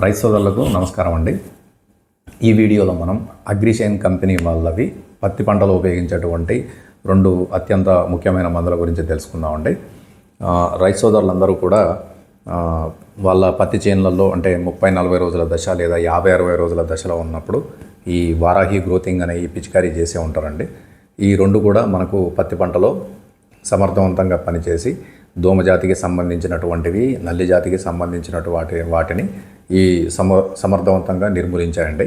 రైతు సోదరులకు నమస్కారం అండి. ఈ వీడియోలో మనం అగ్రిషైన్ కంపెనీ వాళ్ళవి పత్తి పంటలో ఉపయోగించేటువంటి రెండు అత్యంత ముఖ్యమైన మందుల గురించి తెలుసుకుందామండి రైస్ రైతు సోదరులందరూ కూడా వాళ్ళ పత్తి చేనులలో అంటే ముప్పై నలభై రోజుల దశ లేదా యాభై అరవై రోజుల దశలో ఉన్నప్పుడు ఈ వారాహి గ్రోతింగ్ అనే ఈ పిచికారీ చేసే ఉంటారండి. ఈ రెండు కూడా మనకు పత్తి పంటలో సమర్థవంతంగా పనిచేసి దోమ జాతికి సంబంధించినటువంటివి నల్లి జాతికి సంబంధించినటు వాటి వాటిని ఈ సమ సమర్థవంతంగా నిర్మూలించాయండి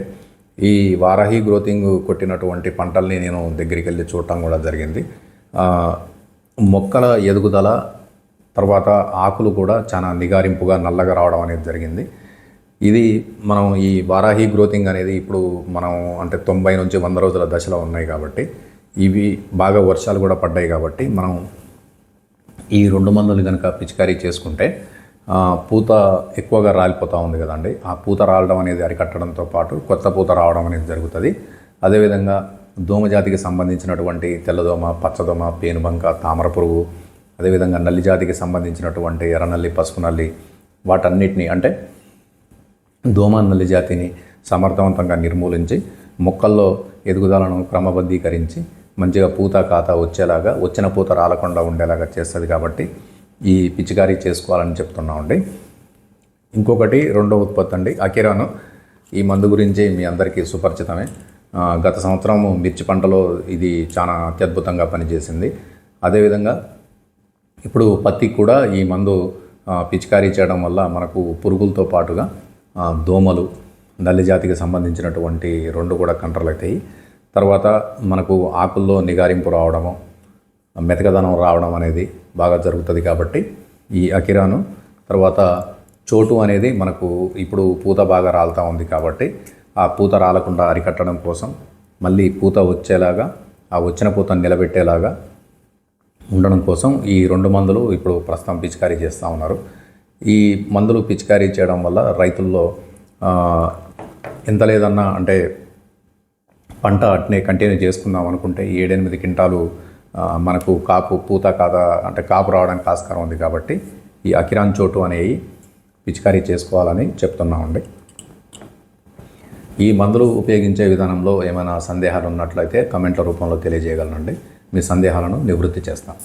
ఈ వారాహి గ్రోతింగ్ కొట్టినటువంటి పంటల్ని నేను దగ్గరికి వెళ్ళి చూడటం కూడా జరిగింది. మొక్కల ఎదుగుదల తర్వాత ఆకులు కూడా చాలా నిగారింపుగా నల్లగా రావడం అనేది జరిగింది. ఇది మనం ఈ వారాహి గ్రోతింగ్ అనేది ఇప్పుడు మనం అంటే తొంభై నుంచి వంద రోజుల దశలో ఉన్నాయి కాబట్టి ఇవి బాగా వర్షాలు కూడా పడ్డాయి కాబట్టి మనం ఈ రెండు మందులు కనుక పిచికారీ చేసుకుంటే పూత ఎక్కువగా రాలిపోతూ ఉంది కదండి. ఆ పూత రాలడం అనేది అరికట్టడంతో పాటు కొత్త పూత రావడం అనేది జరుగుతుంది. అదేవిధంగా దోమజాతికి సంబంధించినటువంటి తెల్లదోమ పచ్చదోమ పేనుబంక తామర పురుగు అదేవిధంగా నల్లి జాతికి సంబంధించినటువంటి ఎర్రనల్లి పసుపు నల్లి వాటన్నిటిని అంటే దోమ నల్లి జాతిని సమర్థవంతంగా నిర్మూలించి మొక్కల్లో ఎదుగుదలను క్రమబద్ధీకరించి మంచిగా పూత కాత వచ్చేలాగా వచ్చిన పూత రాలకుండా ఉండేలాగా చేస్తుంది కాబట్టి ఈ పిచికారీ చేసుకోవాలని చెప్తున్నామండి ఇంకొకటి రెండో ఉత్పత్తి అండి అకిరాను ఈ మందు గురించి మీ అందరికీ సుపరిచితమే. గత సంవత్సరం మిర్చి పంటలో ఇది చాలా అత్యద్భుతంగా పనిచేసింది. అదేవిధంగా ఇప్పుడు పత్తి కూడా ఈ మందు పిచికారీ చేయడం వల్ల మనకు పురుగులతో పాటుగా దోమలు నల్లి జాతికి సంబంధించినటువంటి రెండు కూడా కంట్రోల్ అవుతాయి తర్వాత మనకు ఆకుల్లో నిగారింపు రావడము మెతకదనం రావడం అనేది బాగా జరుగుతుంది కాబట్టి ఈ అకిరాను తర్వాత చోటు అనేది మనకు ఇప్పుడు పూత బాగా రాలుతూ ఉంది కాబట్టి ఆ పూత రాలకుండా అరికట్టడం కోసం మళ్ళీ పూత వచ్చేలాగా ఆ వచ్చిన పూతను నిలబెట్టేలాగా ఉండడం కోసం ఈ రెండు మందులు ఇప్పుడు ప్రస్తుతం పిచికారీ చేస్తూ ఉన్నారు. ఈ మందులు పిచికారీ చేయడం వల్ల రైతుల్లో ఎంత లేదన్నా అంటే పంట అట్నే కంటిన్యూ చేసుకుందాం అనుకుంటే ఏడెనిమిది క్వింటాలు మనకు కాపు పూత కాత అంటే కాపు రావడానికి ఆస్కారం ఉంది కాబట్టి ఈ అకిరాన్ చోటు అనేవి పిచికారీ చేసుకోవాలని చెప్తున్నామండి. ఈ మందులు ఉపయోగించే విధానంలో ఏమైనా సందేహాలు ఉన్నట్లయితే కమెంట్ల రూపంలో తెలియజేయగలనండి. మీ సందేహాలను నివృత్తి చేస్తాం.